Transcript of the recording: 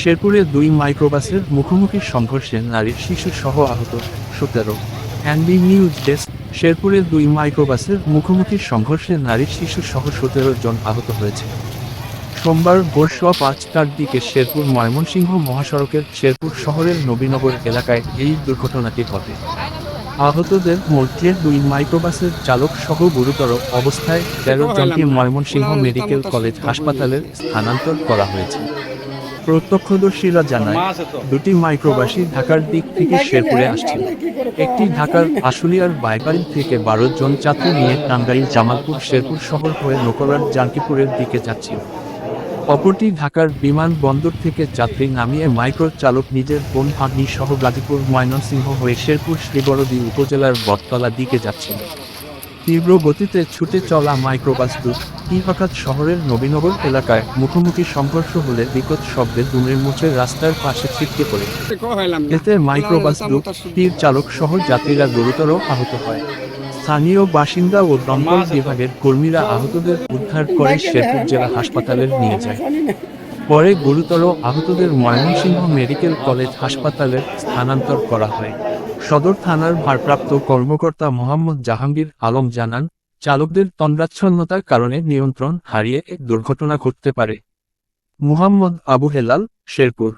শেরপুরে দুই মাইক্রোবাসের মুখোমুখি সংঘর্ষে নারীর শিশু সহ আহত সতেরো। অ্যান্ডি নিউজ ডেস্ক শেরপুরে দুই মাইক্রোবাসের মুখোমুখি সংঘর্ষে নারীর শিশু সহ সতেরো জন আহত হয়েছে। সোমবার ভোর সোয়া পাঁচটার দিকে শেরপুর ময়মনসিংহ মহাসড়কের শেরপুর শহরের নবীনগর এলাকায় এই দুর্ঘটনাটি ঘটে। আহতদের মধ্যে দুই মাইক্রোবাসের চালক সহ গুরুতর অবস্থায় তেরো জনকে ময়মনসিংহ মেডিকেল কলেজ হাসপাতালে স্থানান্তর করা হয়েছে। প্রত্যক্ষদর্শীরা জানায় দুটি মাইক্রোবাসী ঢাকার দিক থেকে শেরপুরে আসছিল। একটি ঢাকার আশুলিয়ার বাইপাইল থেকে বারো জন যাত্রী নিয়ে টাঙ্গাইল জামালপুর শেরপুর শহর হয়ে নকলার জানকিপুরের দিকে যাচ্ছিল। অপরটি ঢাকার বিমানবন্দর থেকে যাত্রী নামিয়ে মাইক্রো চালক নিজের বোন ভাগ্নি সহ গাজীপুর ময়মনসিংহ হয়ে শেরপুর শ্রীবরদী উপজেলার বটতলা দিকে যাচ্ছিল। তীব্র গতিতে ছুটে চলা মাইক্রোবাস দুটি হঠাৎ শহরের নবীনগর এলাকায় মুখোমুখি সংঘর্ষ হলে বিকট শব্দে দুমড়ে মুচে রাস্তার পাশে ছিটকে পড়ে। এতে মাইক্রোবাস দুটির চালক সহ যাত্রীরা গুরুতর আহত হয়। স্থানীয় বাসিন্দা ও দমকল বিভাগের কর্মীরা আহতদের উদ্ধার করে শেরপুর জেলা হাসপাতালে নিয়ে যায়। পরে গুরুতর আহতদের ময়মনসিংহ মেডিকেল কলেজ হাসপাতালে স্থানান্তর করা হয়। সদর থানার ভারপ্রাপ্ত কর্মকর্তা মোহাম্মদ জাহাঙ্গীর আলম জানান, চালকদের তন্দ্রাচ্ছন্নতার কারণে নিয়ন্ত্রণ হারিয়ে এক দুর্ঘটনা ঘটতে পারে। মুহাম্মদ আবু হেলাল, শেরপুর।